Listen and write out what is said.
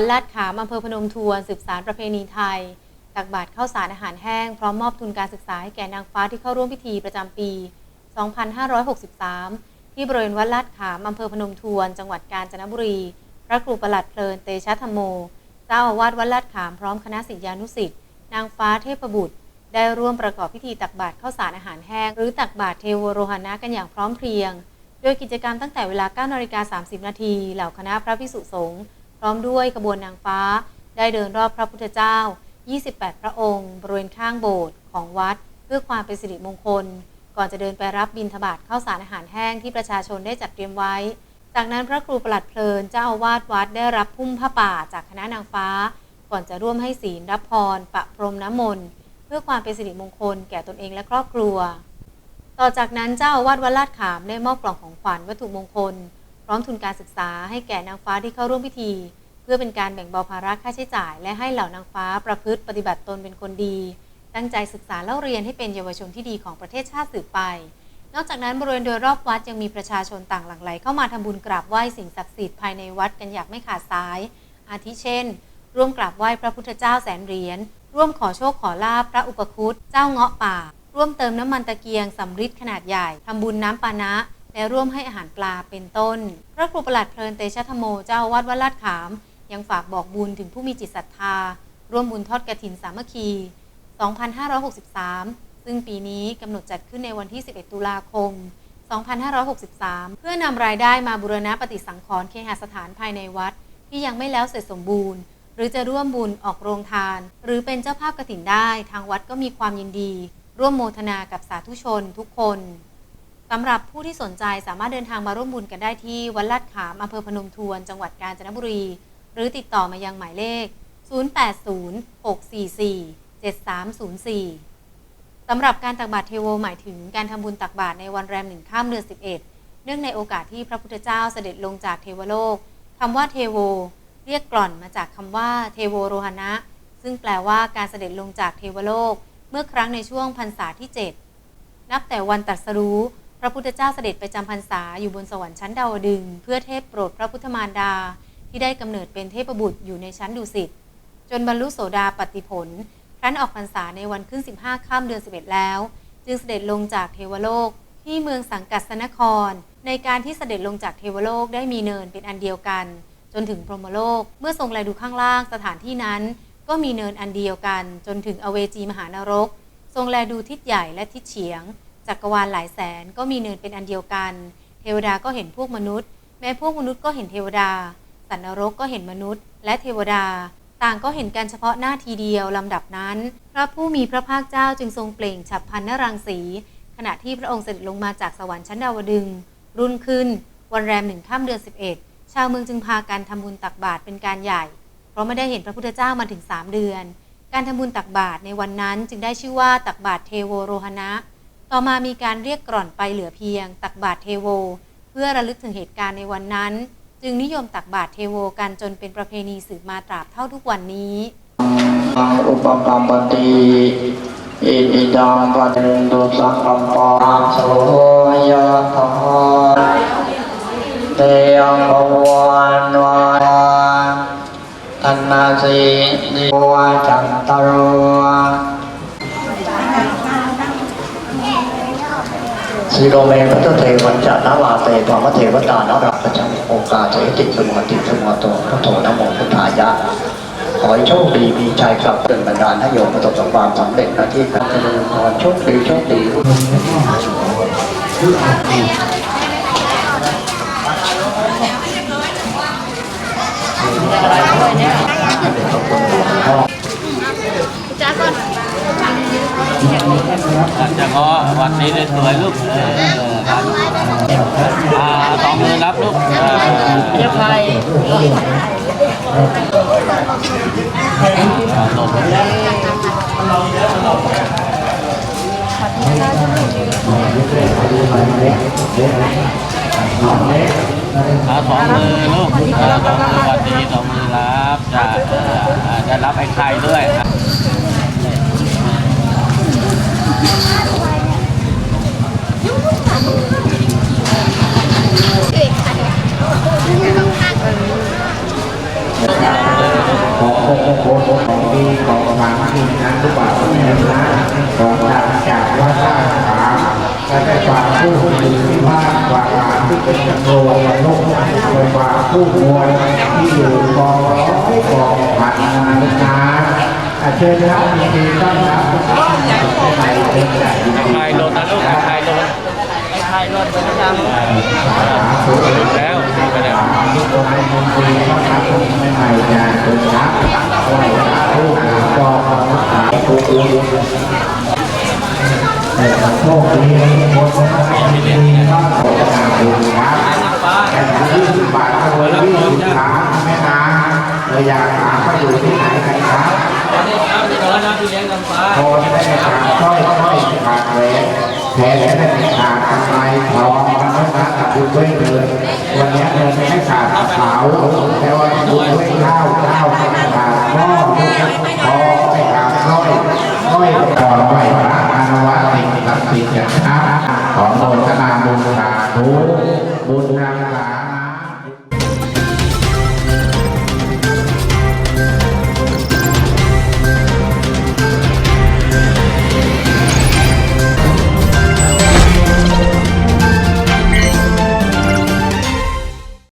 ดลาดขามอำเภอพนมทวนสืบสารประเพณีไทย ตักบาตรข้าวสารอาหารแห้ง พร้อมมอบทุนการศึกษาให้แก่นางฟ้าที่เข้าร่วมพิธีประจำปี 2563 ที่บริเวณวัดลาดขามอำเภอพนมทวน จังหวัดกาญจนบุรี พระครูประหลัดเพลินเตชะธรรมโม เจ้าอาวาสวัดลาดขามพร้อมคณะศิษยานุศิษย์นางฟ้าเทพบุตร ได้ร่วมประกอบพิธีตักบาตรข้าวสารอาหารแห้ง หรือตักบาตรเทวโรหณะกันอย่างพร้อมเพรียง โดยกิจกรรมตั้งแต่เวลา9นาฬิกา30 นาทีเหล่าคณะพระพิสุสงฆ์ พร้อมด้วยขบวนนางฟ้า ได้เดินรอบพระพุทธเจ้า 28 พระองค์ บริเวณข้างโบสถ์ของวัด เพื่อความเป็นสิริมงคล ก่อนจะเดินไปรับบิณฑบาตข้าวสารอาหารแห้งที่ประชาชนได้จัดเตรียมไว้ จากนั้นพระครูประหลัดเพลินเจ้าอาวาสวัดได้รับพุ่มผ้าป่าจากคณะนางฟ้า ก่อนจะร่วมให้ศีลรับพร ประพรมน้ำมนต์เพื่อความเป็นสิริมงคลแก่ตนเองและครอบครัว ต่อจากนั้นเจ้าอาวาสวัดลาดขามได้มอบกล่องของขวัญวัตถุมงคล ร้อมทุนการศึกษาให้แก่นางฟ้าที่เข้าร่วมพิธี เพื่อเป็นการแบ่งเบาภาระค่าใช้จ่าย และให้เหล่านางฟ้าประพฤติปฏิบัติตนเป็นคนดี ตั้งใจศึกษาเล่าเรียนให้เป็นเยาวชนที่ดีของประเทศชาติสืบไป นอกจากนั้นบริเวณโดยรอบวัดยังมีประชาชนต่างหลั่งไหลเข้ามาทำบุญกราบไหว้สิ่งศักดิ์สิทธิ์ภายในวัดกันอย่างไม่ขาดสาย อาทิเช่น ร่วมกราบไหว้พระพุทธเจ้าแสนเหรียญร่วมขอโชคขอลาบพระอุปคุตเจ้าเงาะป่า ร่วมเติมน้ำมันตะเกียงสำริดขนาดใหญ่ทำบุญน้ำปานะ และร่วมให้อาหารปลาเป็นต้น พระครูประหลัดเพลินเตชะธโมเจ้าอาวาดวัดลาดขาม ยังฝากบอกบุญถึงผู้มีจิตศรัทธา ร่วมบุญทอดกระถินสามัคคี 2563 ซึ่งปีนี้กำหนดจัดขึ้นในวันที่ 11 ตุลาคม 2563 เพื่อนำรายได้มาบูรณะปฏิสังขรณ์เคหสถานภายในวัด ที่ยังไม่แล้วเสร็จสมบูรณ์ หรือจะร่วมบุญออกโรงทาน หรือเป็นเจ้าภาพกระถินได้ ทางวัดก็มีความยินดี ร่วมโมทนากับสาธุชนทุกคน สำหรับผู้ที่สนใจสามารถเดินทางมาร่วมบุญกันได้ที่วัดลาดขามอำเภอพนมทวน จังหวัดกาญจนบุรี หรือติดต่อมายังหมายเลข 0806447304 สำหรับการตักบาตรเทโวหมายถึงการทำบุญตักบาตรในวันแรมหนึ่งข้ามเดือน11 เนื่องในโอกาสที่พระพุทธเจ้าเสด็จลงจากเทวโลกคำว่าเทโว เรียกกล่อนมาจากคำว่าเทโวโรหณะ ซึ่งแปลว่าการเสด็จลงจากเทวโลก เมื่อครั้งในช่วงพรรษาที่ 7 นับแต่วันตรัสรู้ พระพุทธเจ้าเสด็จไปจำพรรษาอยู่บนสวรรค์ชั้นดาวดึง เพื่อเทพโปรดพระพุทธมารดา ที่ได้กำเนิดเป็นเทพบุตรอยู่ในชั้นดุสิตจนบรรลุโสดาปัตติผลครั้นออกพรรษาในวันขึ้น 15ข้ามเดือน 11 แล้ว จึงเสด็จลงจากเทวโลก ที่เมืองสังกัสสนคร ในการที่เสด็จลงจากเทวโลกได้มีเนินเป็นอันเดียวกัน จนถึงพรหมโลก เมื่อทรงแลดูข้างล่างสถานที่นั้น ก็มีเนินอันเดียวกัน จนถึงอเวจีมหานรก ทรงแลดูทิศใหญ่และทิศเฉียง จักรวาลหลายแสนก็มีเนินเป็นอันเดียวกัน เทวดาก็เห็นพวกมนุษย์ แม้พวกมนุษย์ก็เห็นเทวดา สัตว์นรกก็เห็นมนุษย์ และเทวดา ต่างก็เห็นกันเฉพาะหน้าทีเดียวลำดับนั้น พระผู้มีพระภาคเจ้าจึงทรงเปล่งฉับพันนรังสี ขณะที่พระองค์เสด็จลงมาจากสวรรค์ชั้นดาวดึง รุ่นขึ้น วันแรมหนึ่งข้ามเดือน11 ชาวเมืองจึงพากันทำบุญตักบาตรเป็นการใหญ่ เพราะไม่ได้เห็นพระพุทธเจ้ามาถึง3เดือน การทำบุญตักบาตรในวันนั้นจึงได้ชื่อว่าตักบาตรเทโวโรหณะ ต่อมามีการเรียกกร่อนไปเหลือเพียง ตักบาตรเทโว เพื่อระลึกถึงเหตุการณ์ในวันนั้น จึงนิยมตักบาตรเทโวกันจนเป็นประเพณีสืบมาตราบเท่าทุกวันนี้อุปกรรมปฏิอิอิดังปัจจุสังกัมปะโสยะธาเตยังภวันวาทันนาสีนิวาจันตโร สีโรเมพัตเทวันจานาวาเตภาวะเทวตานารักจังโอกาเจติสมุติสมุตโตพระโทนโมพุทธายะ ขอให้โชคดีมีใจกลับเป็นบรรดาลให้โยมประสบความสำเร็จหน้าที่การเจริญพรโชคดีโชคดี จะง้อวันนี้ได้สวยลูกเออครับอ่าสองมือรับลูกเออเรียบร้อยหล่นอ่าสองมือลูกอ่าสองมือวันดีสองมือรับจะจะรับไอ้ไข่ด้วย อะเโอ้โหของดีของหวานทีนั้นทุกบาททุกเงินนะของจากจากวัดท่าขาและได้ฝากผู้ถือที่บ้านฝากหลานที่เป็นจักรโลกโลกไปฝากผู้มวยที่อยู่กองร้อยกองพันนาฬิกา อาเชิญครับยินดีต้อนรับทุกท่านที่ไปเป็นใหญ่ยินดีถ่ายรถนะลูกถ่ายรถถ่ายรถไปทำแล้วไปแล้วทุกคนในมุมดีต้อนรับผู้ใหม่ๆจากคุณครับไหว้พระผู้หากองสาธุแต่โชคดีทุกคนนะครับดีมากขอบคุณครับแต่ยี่สิบบาทเอาไว้ยี่สิบขาแม่นา เราอยากถามว่าอยู่ที่ไหนกันครับโคนได้ขาดสร้อยสร้อยขาดแหวนแขนได้ขาดกำไรทองมันไม่ขาดกับบุญด้วยเลยวันนี้เดินไปให้ขาดกระเป๋าแต่ว่าบุญด้วยข้าวข้าวไม่ขาดหม้อทองไม่ขาดสร้อยสร้อยต่อนไหวพระอานวัติสักดิ์สิทธิ์อย่างแท้